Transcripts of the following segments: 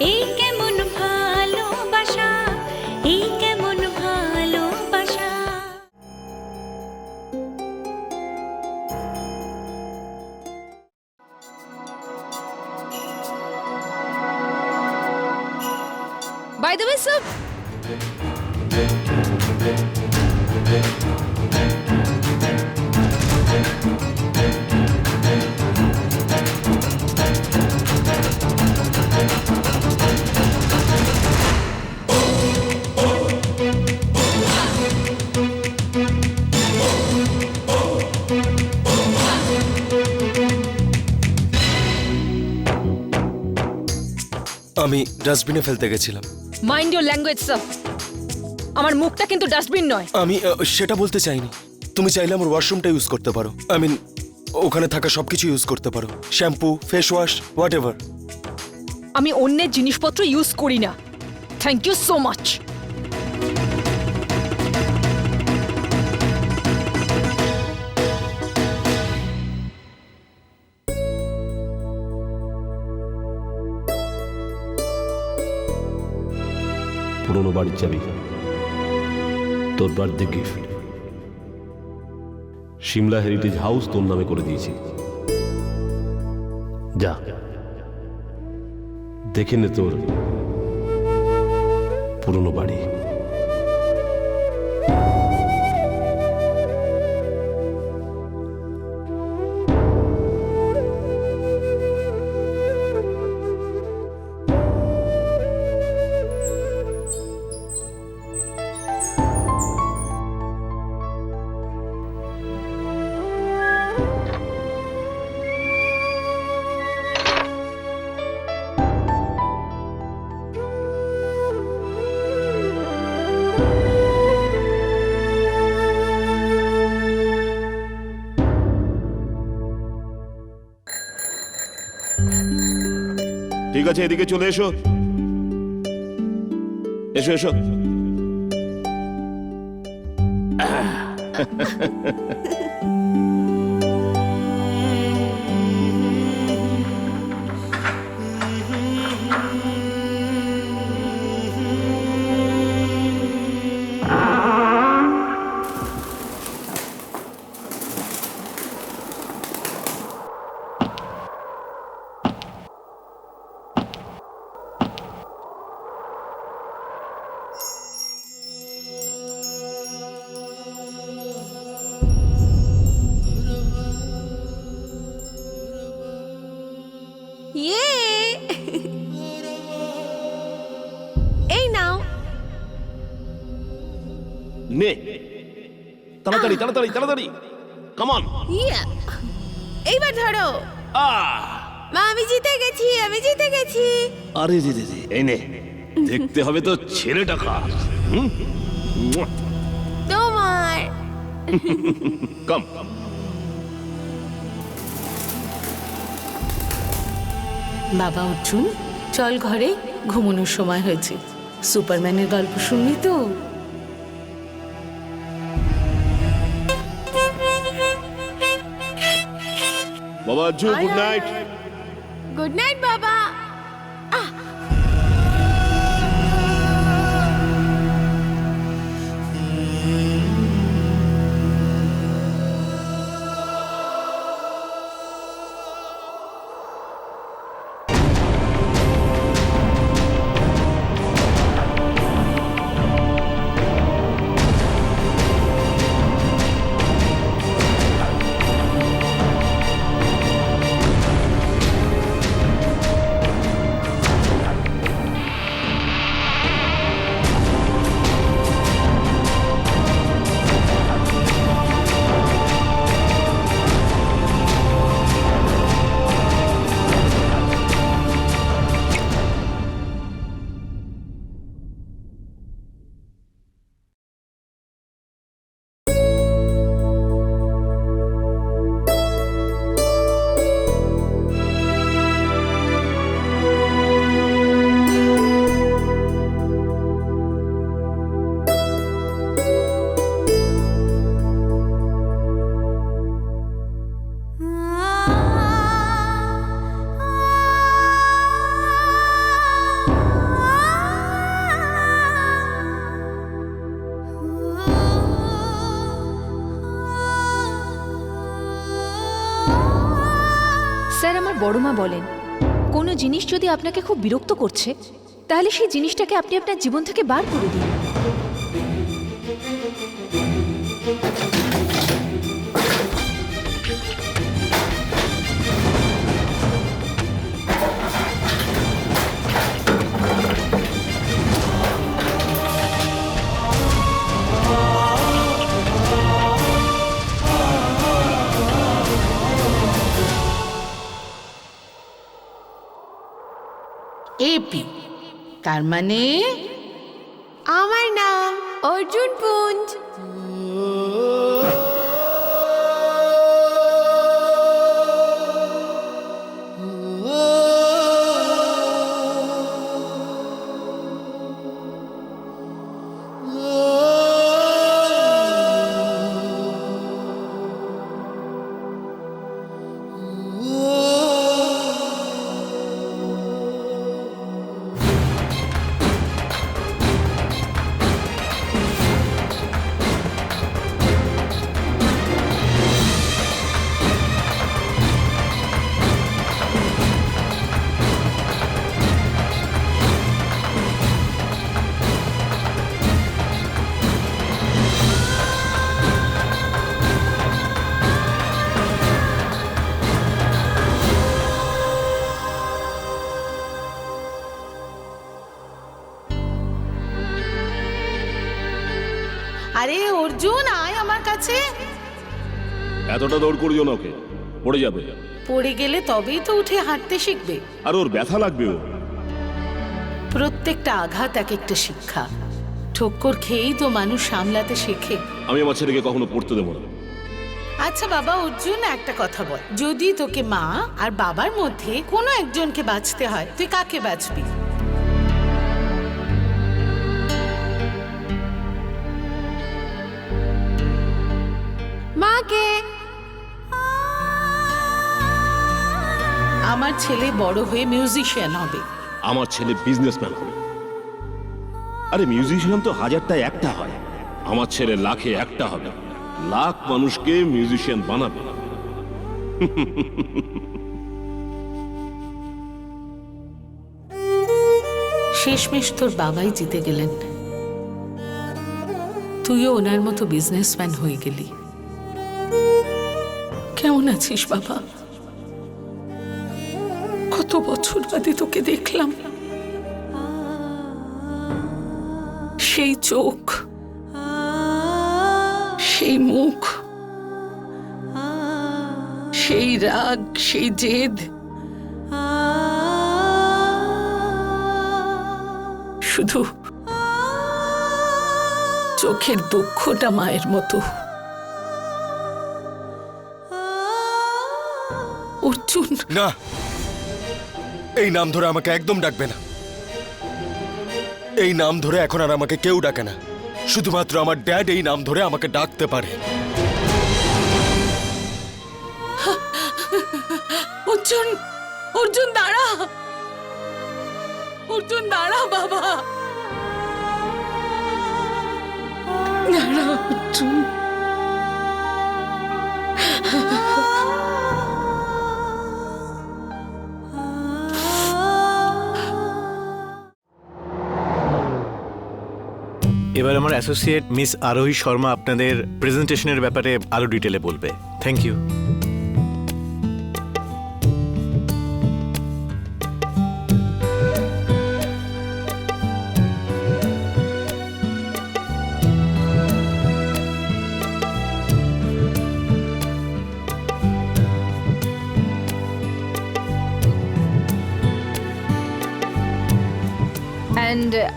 এই আমি ডাস্টবিনে ফেলতে গেছিলাম। মাইন্ড ইউর ল্যাঙ্গুয়েজ স্যার আমার মুখটা কিন্তু ডাস্টবিন নয়। আমি আহ, সেটা বলতে চাইনি। তুমি চাইলে আমার ওয়াশরুমটা ইউজ করতে পারো। আই মিন ওখানে থাকা সবকিছু ইউজ করতে পারো। Shampoo face wash whatever আমি অন্যের জিনিসপত্র ইউজ করি না। থ্যাংক ইউ সো মাচ পুরনো বাড়ির চাবি। তোর birthday gift Shimla heritage house তোর নামে করে দিয়েছি। যা। দেখে নে তোর পুরনো বাড়ি। ঠিক আছে এদিকে চলে এসো। এসো এসো। তাড়াতাড়ি তাড়াতাড়ি তাড়াতাড়ি। কামান ইয়া এইবার ধরো। মা আমি জিতে গেছি আমি জিতে গেছি। আরে রে রে রে এই নে দেখতে হবে তো ছেলেটা কার হুম? তোমার। কাম বাবা উঠুন চল ঘরে ঘুমানোর সময় হয়েছে। সুপারম্যানের গল্প শুনবি তো? বাবা জু গুড নাইট গুড নাইট বাবা যদি আপনাকে খুব বিরক্ত করছে, তাহলে সেই জিনিসটাকে আপনি আপনার জীবন থেকে বার করে দিন। তার মানে? আমার নাম অর্জুন পুঞ্জ। অর্জুন আয় আমার কাছে। এতটা দৌড় করিও না ওকে। পড়ে যাবে। পড়ে গেলে তবেই তো উঠে হাঁটতে শিখবে। আর ওর ব্যথা লাগবে ও প্রত্যেকটা আঘাত এক একটা শিক্ষা। ঠক্কর খেয়েই তো মানুষ সামলাতে শেখে। আমি আমার ছেলেকে কখনো পড়তে দেবো না। আচ্ছা বাবা অর্জুন একটা কথা বল। যদি তোকে মা আর বাবার মধ্যে কোনো একজনকে বাঁচতে হয় তুই কাকে বাঁচবি? মাকে আমার ছেলে বড় হয়ে মিউজিশিয়ান হবে। আমার ছেলে বিজনেসম্যান হবে। আরে মিউজিশিয়ান তো হাজারটায় একটা হয়। আমার ছেলে লাখে একটা হবে। লাখ মানুষকে মিউজিশিয়ান বানাবে। শেষমেশ তোর বাবাই জিতে গেলেন। তুইও ওনার মতো বিজনেসম্যান হয়ে গেলি। কেমন আছিস, বাবা? কত বছর বাদে তোকে দেখলাম। সেই চোখ, সেই মুখ, সেই রাগ, সেই জেদ। শুধু চোখের দুঃখটা মায়ের মতো। না। এই নাম ধরে আমাকে একদম ডাকবে না। এই নাম ধরে এখন আর আমাকে কেউ ডাকে না। শুধুমাত্র আমার ড্যাড এই নাম ধরে আমাকে ডাকতে পারে। অর্জুন অর্জুন, দাঁড়া। অর্জুন, দাঁড়া, বাবা। দাঁড়া, অর্জুন। এবার আমার অ্যাসোসিয়েট মিস আরোহী শর্মা আপনাদের প্রেজেন্টেশনের ব্যাপারে আরও ডিটেলে বলবে। থ্যাংক ইউ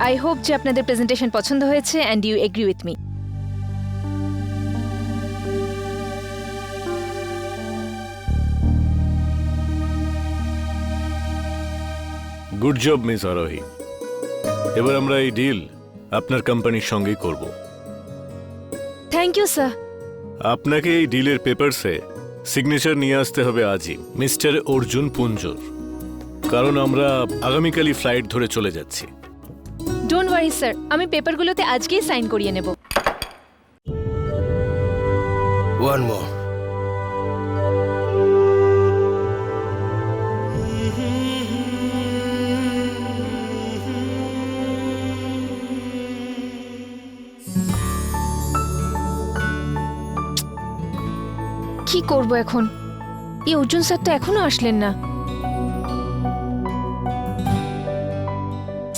আই হোপ যে আপনাদের প্রেজেন্টেশন পছন্দ হয়েছে and you agree with me good job miss Arohi এবার আমরা এই ডিল আপনার কোম্পানির সঙ্গেই করব। থ্যাংক ইউ স্যার আপনাকে এই ডিলের পেপারসে সিগনেচার নিয়ে আসতে হবে আজই মিস্টার অর্জুন পুঞ্জর। কারণ আমরা আগামীকালই ফ্লাইট ধরে চলে যাচ্ছি। ডোন্ট ওয়ারি স্যার আমি পেপারগুলোতে আজকেই সাইন করিয়ে নেব। ওয়ান মোর কি করব এখন? এই অর্জুন স্যার তো এখনও আসলেন না।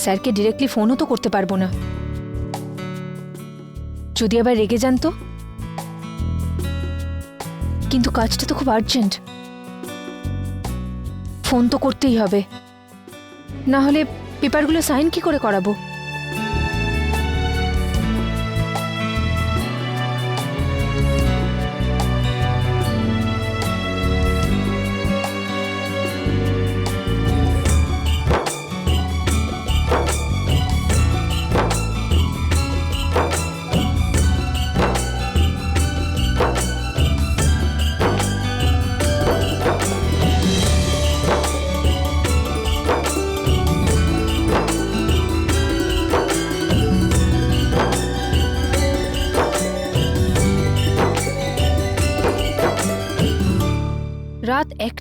স্যারকে ডিরেক্টলি ফোনও তো করতে পারব না। যদি আবার রেগে যান তো? কিন্তু কাজটা তো খুব আর্জেন্ট ফোন তো করতেই হবে। না হলে পেপারগুলো সাইন কি করে করাবো?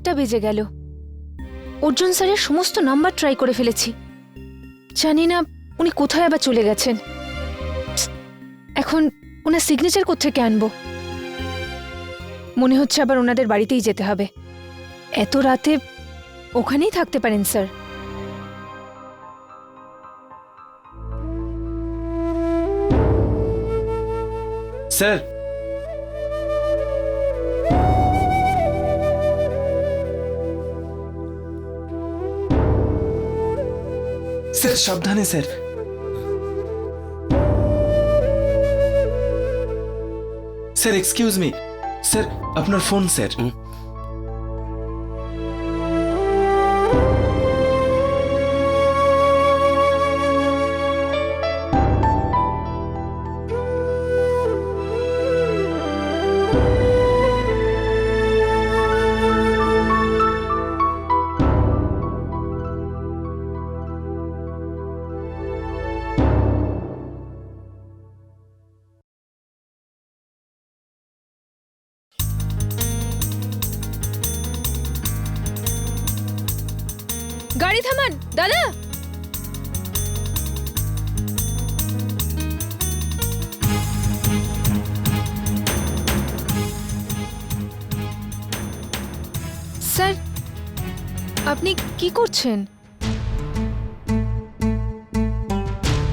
একটা বেজে গেল। অর্জুন স্যারের সমস্ত নাম্বার ট্রাই করে ফেলেছি। জানি না উনি কোথায় আবার চলে গেছেন। এখন ওনার সিগনেচার কোথেকে আনব? মনে হচ্ছে আবার ওনাদের বাড়িতেই যেতে হবে। এত রাতে ওখানেই থাকতে পারেন, স্যার। স্যার সাবধানে sir sir excuse me sir আপনার ফোন স্যার গাড়ি থামান, দাদা। স্যার, আপনি কি করছেন?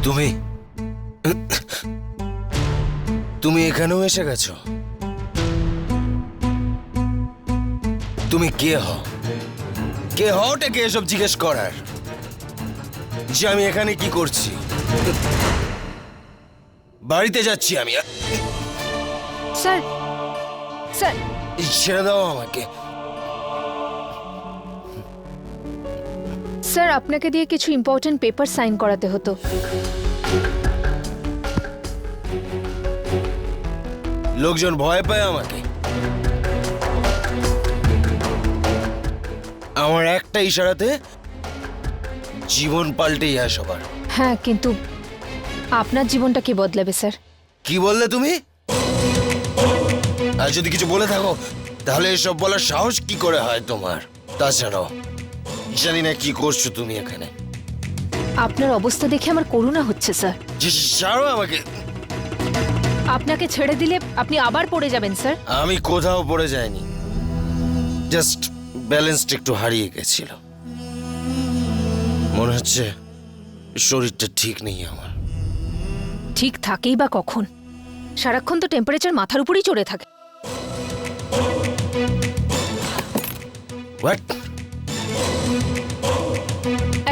তুমি তুমি এখানেও এসে গেছো। তুমি কে হও? কে হও ওটাকে এসব জিজ্ঞেস করার? যে আমি এখানে কি করছি? বাড়িতে যাচ্ছি আমি স্যার স্যার। ছেড়ে দাও আমাকে। স্যার আপনাকে দিয়ে কিছু ইম্পর্টেন্ট পেপার সাইন করাতে হতো। লোকজন ভয় পায় আমাকে। আমার একটা ইশারাতে জীবন পাল্টে যায় সবার। হ্যাঁ কিন্তু আপনার জীবনটা কি বদলাবে স্যার? কি বললে তুমি? আর যদি কিছু বলে থাকো তাহলে এসব বলার সাহস কি করে হয় তোমার? তাছাড়াও জানি না কি করছ তুমি এখানে। আপনার অবস্থা দেখে আমার করুণা হচ্ছে স্যার। ছাড়ো আমাকে। আপনাকে ছেড়ে দিলে আপনি আবার পড়ে যাবেন স্যার। আমি কোথাও পড়ে যাইনি। জাস্ট ব্যালেন্সটা একটু হারিয়ে গেছিল। মনে হচ্ছে শরীরটা ঠিক নেই আমার। ঠিক থাকেই বা কখন? সারাক্ষণ তো টেম্পারেচার মাথার উপরেই চড়ে থাকে। হোয়াট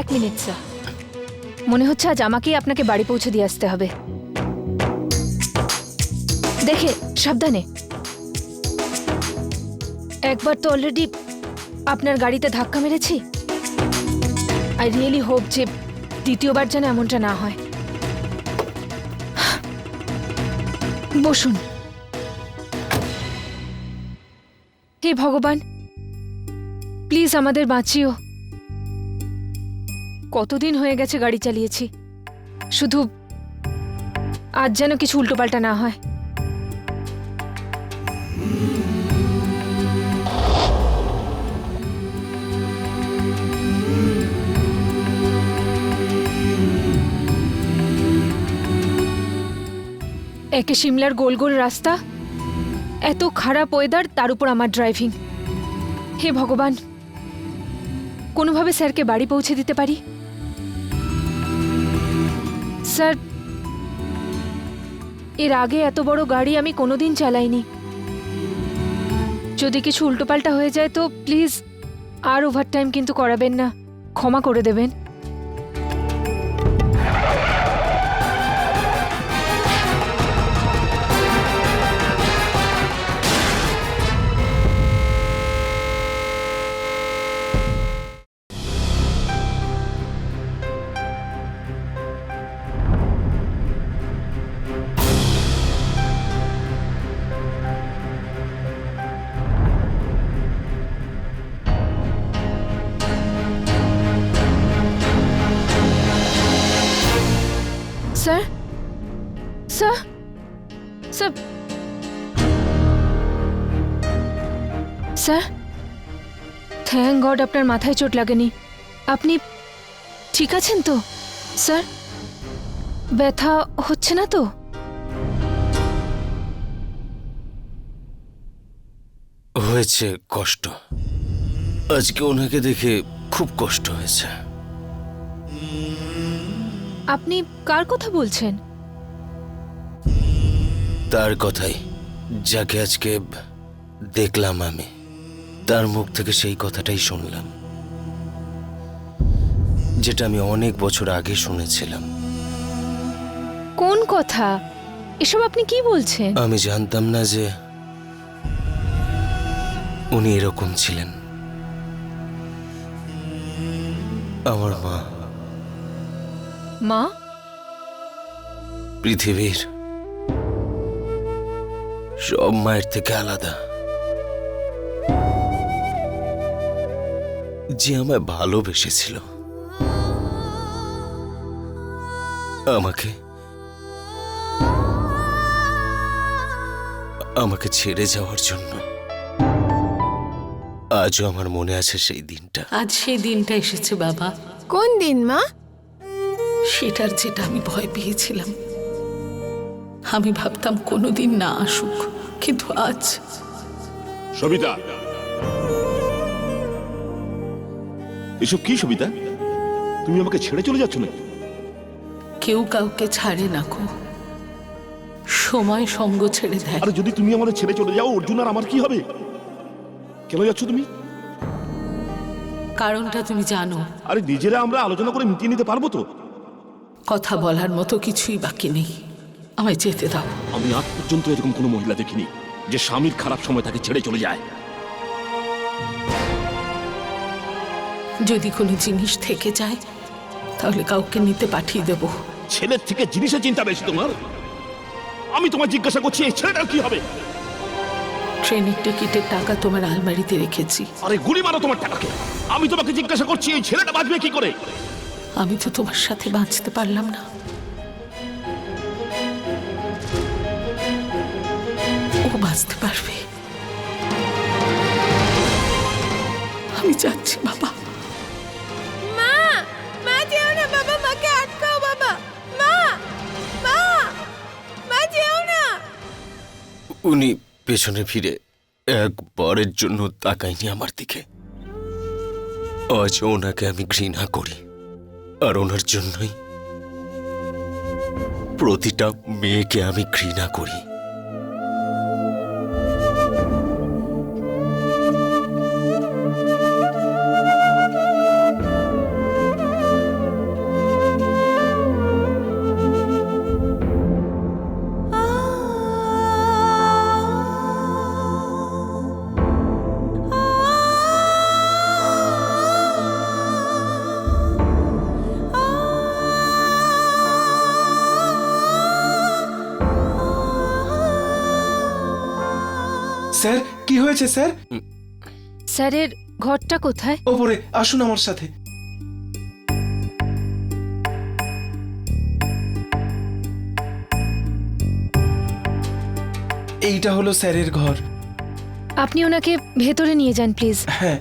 এক মিনিট স্যার মনে হচ্ছে আজ আমাকেই আপনাকে বাড়ি পৌঁছে দিয়ে আসতে হবে। দেখে সাবধানে। একবার তো অলরেডি আপনার গাড়িতে ধাক্কা মেরেছি? আই রিয়েলি হোপ যে দ্বিতীয়বার যেন এমনটা না হয়। বসুন। হে ভগবান প্লিজ আমাদের বাঁচিও। কতদিন হয়ে গেছে গাড়ি চালিয়েছি। শুধু আজ যেন কিছু উল্টোপাল্টা না হয়। একে সিমলার গোল গোল রাস্তা? এত খারাপ ওয়েদার তার উপর আমার ড্রাইভিং হে ভগবান, কোনোভাবে স্যারকে বাড়ি পৌঁছে দিতে পারি? স্যার, এর আগে এত বড় গাড়ি আমি কোনোদিন চালাইনি। যদি কিছু উল্টোপাল্টা হয়ে যায় তো প্লিজ, আর ওভারটাইম কিন্তু করাবেন না। ক্ষমা করে দেবেন। গড আপনার মাথায় চোট লাগেনি। আপনি ঠিক আছেন তো স্যার? ব্যথা হচ্ছে না তো? হয়েছে কষ্ট। আজকে ওনাকে দেখে খুব কষ্ট হয়েছে। আপনি কার কথা বলছেন? তার কথাই যাকে আজকে দেখলাম আমি। তার মুখ থেকে সেই কথাটাই শুনলাম যেটা আমি অনেক বছর আগে শুনেছিলাম। কোন কথা? এসব আপনি কি বলছেন? আমি জানতাম না যে উনি এরকম ছিলেন। আমার মা। মা? পৃথিবীর সব মায়ের থেকে আলাদা। যে আমায় ভালোবেসেছিল। আমাকে আমাকে ছেড়ে যাওয়ার জন্য আজও আমার মনে আছে সেই দিনটা। আজ সেই দিনটা এসেছে বাবা। কোন দিন মা? সেটার যেটা আমি ভয় পেয়েছিলাম। আমি ভাবতাম কোনোদিন না আসুক কিন্তু আজ সবিতা এসব কি সবিতা? তুমি আমাকে ছেড়ে চলে যাচ্ছ নাকি? কেউ কাউকে ছাড়ে না কো সময় সঙ্গ ছেড়ে দেয়। আরে যদি তুমি আমাদের ছেড়ে চলে যাও অর্জুন আর আমার কি হবে? কেন যাচ্ছ তুমি? কারণটা তুমি জানো। আরে নিজেরা আমরা আলোচনা করে মিটিয়ে নিতে পারব তো। কথা বলার মতো কিছুই বাকি নেই। আমায় যেতে দাও। আমি আজ পর্যন্ত এরকম কোনো মহিলা দেখিনি যে স্বামীর খারাপ সময় তাকে ছেড়ে চলে যায়। যদি কোনো জিনিস থেকে যায় তাহলে কাউকে নিতে পাঠিয়ে দেব। ছেলের থেকে জিনিসের চিন্তা বেশি তোমার? আমি তোমার জিজ্ঞাসা করছি এই ছেলেটার কি হবে? ট্রেনের টিকিটের টাকা তোমার আলমারিতে রেখেছি। আরে গুলি মারো তোমার টাকাকে। আমি তোমাকে জিজ্ঞাসা করছি এই ছেলেটা বাঁচবে কি করে? আমি তো তোমার সাথে বাঁচতে পারলাম না। ও বাঁচতে পারবে। আমি যাচ্ছি বাবা। উনি পেছনে ফিরে একবারের জন্য তাকায়নি আমার দিকে। আজ ওনাকে আমি ঘৃণা করি, আর ওনার জন্যই প্রতিটা মেয়েকে আমি ঘৃণা করি। স্যার কি হয়েছে স্যার? স্যারের ঘরটা কোথায়? ওপরে আসুন আমার সাথে। এইটা হলো স্যারের ঘর। আপনি ওনাকে ভেতরে নিয়ে যান প্লিজ। হ্যাঁ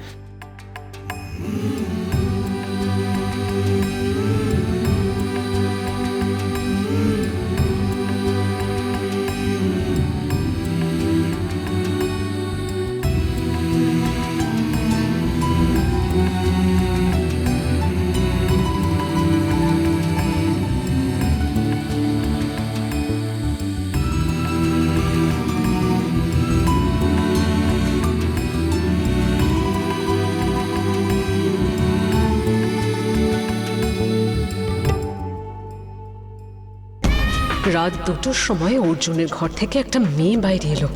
দুটোর সময় অর্জুনের ঘর থেকে একটা মেয়ে বাইরে এলো।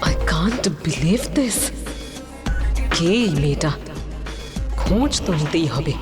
আই কান্ট বিলিভ দিস কে এই মেয়েটা? খোঁজ তো নিতেই হবে।